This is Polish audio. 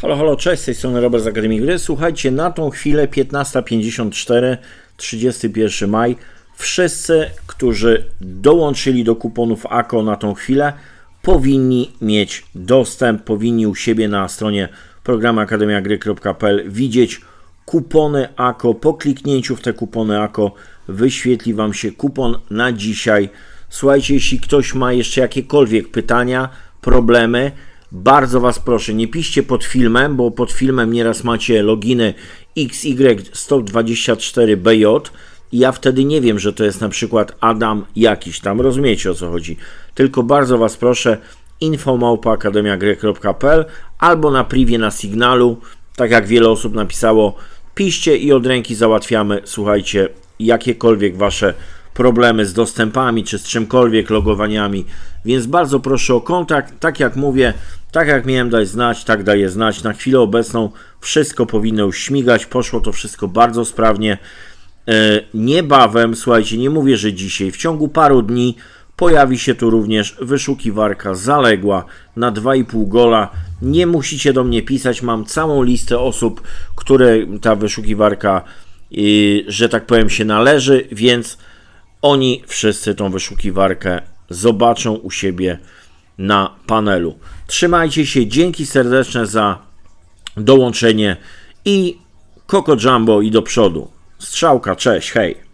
Halo, halo, cześć, z tej strony Robert z Akademii Gry. Słuchajcie, na tą chwilę 15.54, 31 maj, wszyscy, którzy dołączyli do kuponów AKO na tą chwilę, powinni mieć dostęp, powinni u siebie na stronie programu akademiagry.pl widzieć kupony AKO. Po kliknięciu w te kupony AKO wyświetli Wam się kupon na dzisiaj. Słuchajcie, jeśli ktoś ma jeszcze jakiekolwiek pytania, problemy, bardzo Was proszę, nie piszcie pod filmem, bo pod filmem nieraz macie loginy XY124BJ i ja wtedy nie wiem, że to jest na przykład Adam jakiś tam, rozumiecie o co chodzi. Tylko bardzo Was proszę, infomałpa.akademiagry.pl albo na privie na Signalu, tak jak wiele osób napisało, piszcie i od ręki załatwiamy, słuchajcie, jakiekolwiek Wasze problemy z dostępami czy z czymkolwiek logowaniami, więc bardzo proszę o kontakt. Tak jak mówię, tak jak miałem dać znać, tak daję znać. Na chwilę obecną wszystko powinno już śmigać, poszło to wszystko bardzo sprawnie. E, Niebawem, słuchajcie, nie mówię, że dzisiaj, w ciągu paru dni pojawi się tu również wyszukiwarka zaległa na 2,5 gola. Nie musicie do mnie pisać, mam całą listę osób, które ta wyszukiwarka, yy, że tak powiem, się należy, więc oni wszyscy tą wyszukiwarkę zobaczą u siebie na panelu. Trzymajcie się, dzięki serdeczne za dołączenie i Coco Jumbo i do przodu. Strzałka, cześć, hej.